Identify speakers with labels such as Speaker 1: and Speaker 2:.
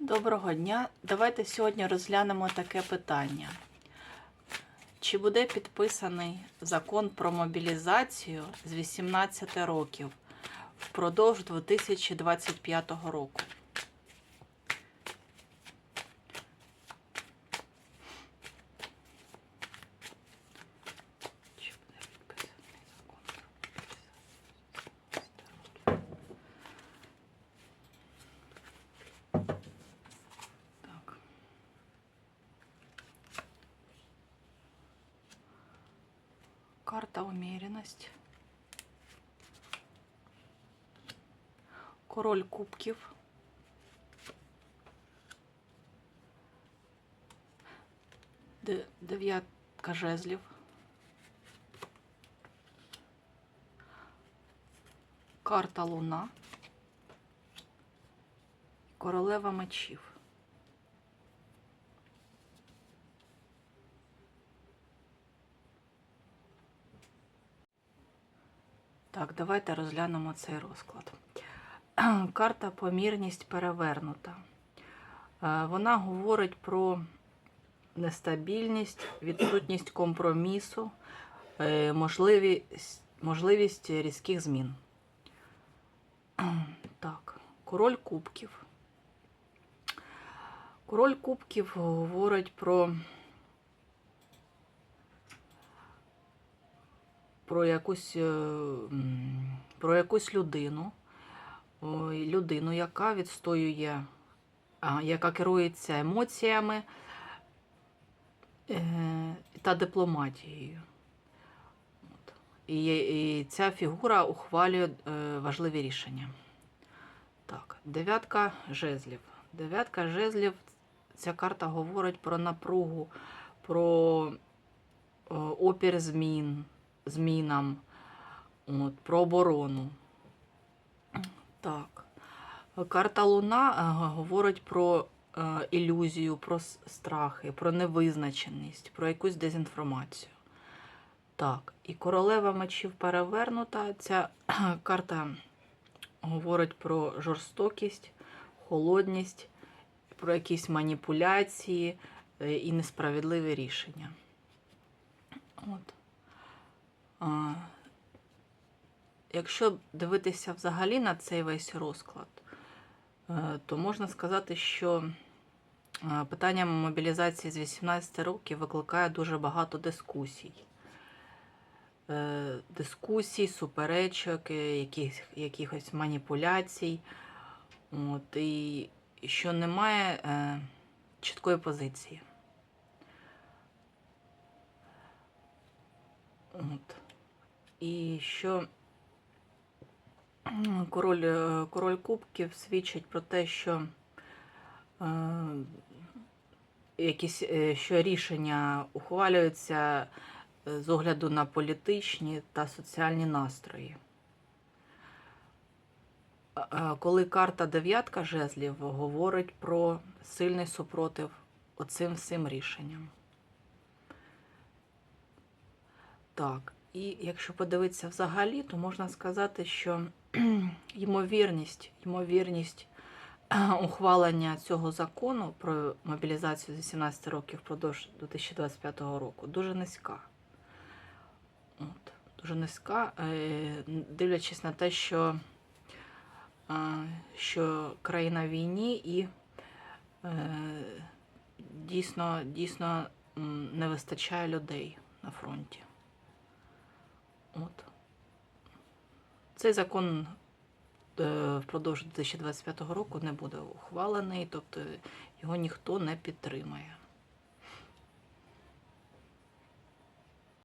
Speaker 1: Доброго дня. Давайте сьогодні розглянемо таке питання. Чи буде підписаний закон про мобілізацію з 18 років впродовж 2025 року? Чи буде підписаний закон про мобілізацію з 18 років? Так. Карта умеренность. Король кубків. Дев'ятка жезлів. Карта луна. Королева мечів. Так, давайте розглянемо цей розклад. Карта помірність перевернута. Е, Вона говорить про нестабільність, відсутність компромісу, е, можливість, можливість різких змін. Так, король кубків. Король кубків говорить про, про, якусь, е, про якусь людину, людину, яка відстоює, яка керується емоціями е, та дипломатією. І, і ця фігура ухвалює е, важливі рішення. Так, дев'ятка жезлів. Дев'ятка жезлів. Ця карта говорить про напругу, про опір змін, змінам, от, про оборону. Так. Карта Луна е, говорить про е, ілюзію, про страхи, про невизначеність, про якусь дезінформацію. Так, і королева мечів перевернута. Ця карта говорить про жорстокість, холодність, про якісь маніпуляції е, і несправедливі рішення. От. Якщо дивитися взагалі на цей весь розклад, е, то можна сказати, що е, питання мобілізації з 18 років викликає дуже багато дискусій. Е, Дискусій, суперечок, яких, якихось маніпуляцій. От, і що немає чіткої позиції. От. І що король, е, король кубків свідчить про те, що е, якісь е, що рішення ухвалюються е, з огляду на політичні та соціальні настрої. Коли карта дев'ятка жезлів говорить про сильний супротив оцим всім рішенням. Так, і якщо подивитися взагалі, то можна сказати, що ймовірність, ймовірність ухвалення цього закону про мобілізацію з 18 років впродовж 2025 року дуже низька. От, дуже низька, е, дивлячись на те, що, е, що країна в війні і е, дійсно, дійсно не вистачає людей на фронті. От. Цей закон е, впродовж 2025 року не буде ухвалений, тобто його ніхто не підтримає.